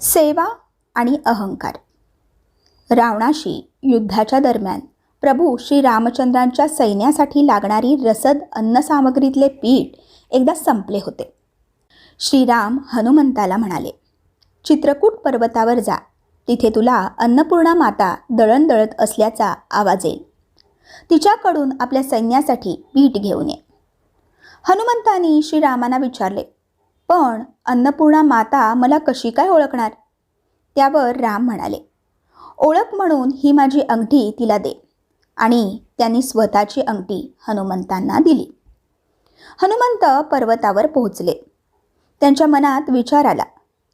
सेवा आणि अहंकार. रावणाशी युद्धाच्या दरम्यान प्रभू श्री रामचंद्रांच्या सैन्यासाठी लागणारी रसद अन्नसामग्रीतले पीठ एकदा संपले होते. श्रीराम हनुमंताला म्हणाले चित्रकूट पर्वतावर जा. तिथे तुला अन्नपूर्णा माता दळण दळत असल्याचा आवाज येईल. तिच्याकडून आपल्या सैन्यासाठी पीठ घेऊन ये. हनुमंतानी श्रीरामांना विचारले पण अन्नपूर्णा माता मला कशी काय ओळखणार? त्यावर राम म्हणाले ओळख म्हणून ही माझी अंगठी तिला दे. आणि त्यांनी स्वतःची अंगठी हनुमंतांना दिली. हनुमंत पर्वतावर पोहोचले. त्यांच्या मनात विचार आला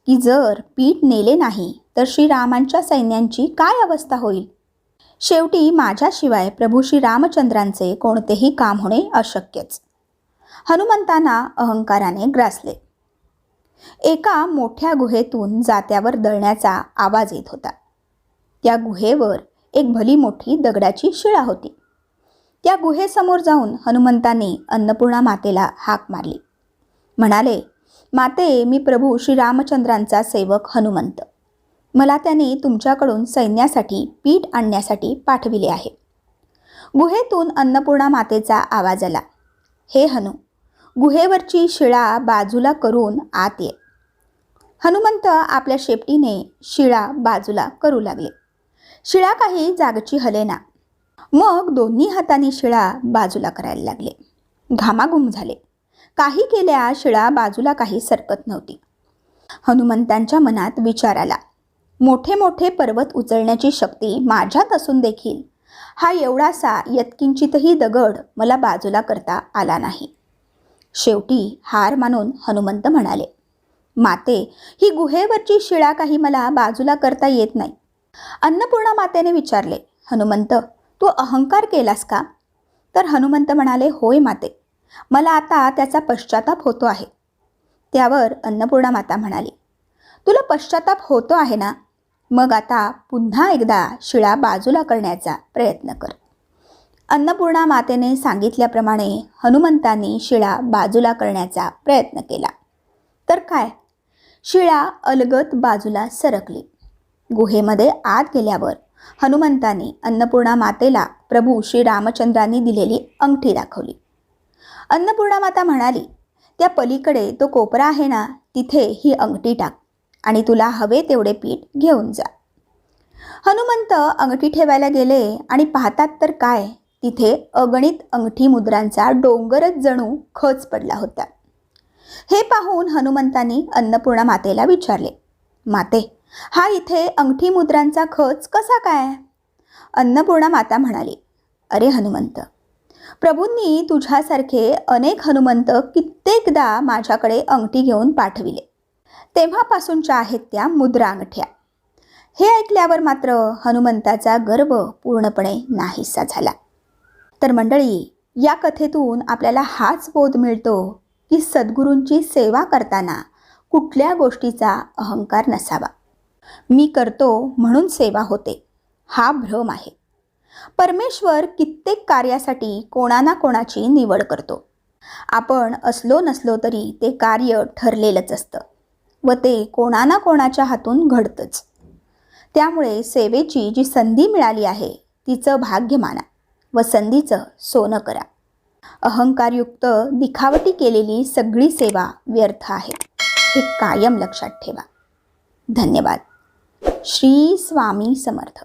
की जर पीठ नेले नाही तर श्रीरामांच्या सैन्यांची काय अवस्था होईल? शेवटी माझ्याशिवाय प्रभू श्री रामचंद्रांचे कोणतेही काम होणे अशक्यच. हनुमंतांना अहंकाराने ग्रासले. एका मोठ्या गुहेतून जात्यावर दळण्याचा आवाज येत होता. त्या गुहेवर एक भली मोठी दगडाची शिळा होती. त्या गुहेसमोर जाऊन हनुमंताने अन्नपूर्णा मातेला हाक मारली. म्हणाले माते मी प्रभू श्री रामचंद्रांचा सेवक हनुमंत. मला त्याने तुमच्याकडून सैन्यासाठी पीठ आणण्यासाठी पाठविले आहे. गुहेतून अन्नपूर्णा मातेचा आवाज आला. हे हनु गुहेवरची शिळा बाजूला करून आत ये. हनुमंत आपल्या शेपटीने शिळा बाजूला करू लागले. शिळा काही जागची हलेना मग दोन्ही हातांनी शिळा बाजूला करायला लागले. घामाघूम झाले. काही केल्या शिळा बाजूला काही सरकत नव्हती. हनुमंतांच्या मनात विचार आला. मोठे मोठे पर्वत उचलण्याची शक्ती माझ्यात असून देखील हा एवढासा यत्किंचितही दगड मला बाजूला करता आला नाही. शेवटी हार मानून हनुमंत म्हणाले माते ही गुहेवरची शिळा काही मला बाजूला करता येत नाही. अन्नपूर्णा मातेने विचारले हनुमंत तू अहंकार केलास का? तर हनुमंत म्हणाले होय माते मला आता त्याचा पश्चाताप होतो आहे. त्यावर अन्नपूर्णा माता म्हणाली तुला पश्चाताप होतो आहे ना? मग आता पुन्हा एकदा शिळा बाजूला करण्याचा प्रयत्न कर. अन्नपूर्णा मातेने सांगितल्याप्रमाणे हनुमंतांनी शिळा बाजूला करण्याचा प्रयत्न केला. तर काय? शिळा अलगत बाजूला सरकली. गुहेमध्ये आत गेल्यावर हनुमंतांनी अन्नपूर्णा मातेला प्रभू श्री रामचंद्रांनी दिलेली अंगठी दाखवली. अन्नपूर्णा माता म्हणाली त्या पलीकडे तो कोपरा आहे ना तिथे ही अंगठी टाक आणि तुला हवे तेवढे पीठ घेऊन जा. हनुमंत अंगठी ठेवायला गेले आणि पाहतात तर काय? तिथे अगणित अंगठी मुद्रांचा डोंगरच जणू खच पडला होता. हे पाहून हनुमंतांनी अन्नपूर्णा मातेला विचारले माते हा इथे अंगठी मुद्रांचा खच कसा काय? अन्नपूर्णा माता म्हणाली अरे हनुमंत प्रभूंनी तुझ्यासारखे अनेक हनुमंत कित्येकदा माझ्याकडे अंगठी घेऊन पाठविले. तेव्हापासूनच्या आहेत त्या मुद्रा अंगठ्या. हे ऐकल्यावर मात्र हनुमंताचा गर्व पूर्णपणे नाहीसा झाला. तर मंडळी या कथेतून आपल्याला हाच बोध मिळतो की सद्गुरूंची सेवा करताना कुठल्या गोष्टीचा अहंकार नसावा. मी करतो म्हणून सेवा होते हा भ्रम आहे. परमेश्वर कित्येक कार्यासाठी कोणा ना कोणाची निवड करतो. आपण असलो नसलो तरी ते कार्य ठरलेलंच असतं व ते कोणा ना कोणाच्या हातून घडतंच. त्यामुळे सेवेची जी संधी मिळाली आहे तिचं भाग्य माना. व संधीचं सोनं करा. अहंकारयुक्त दिखावटी केलेली सगळी सेवा व्यर्थ आहे. हे कायम लक्षात ठेवा. धन्यवाद. श्री स्वामी समर्थ.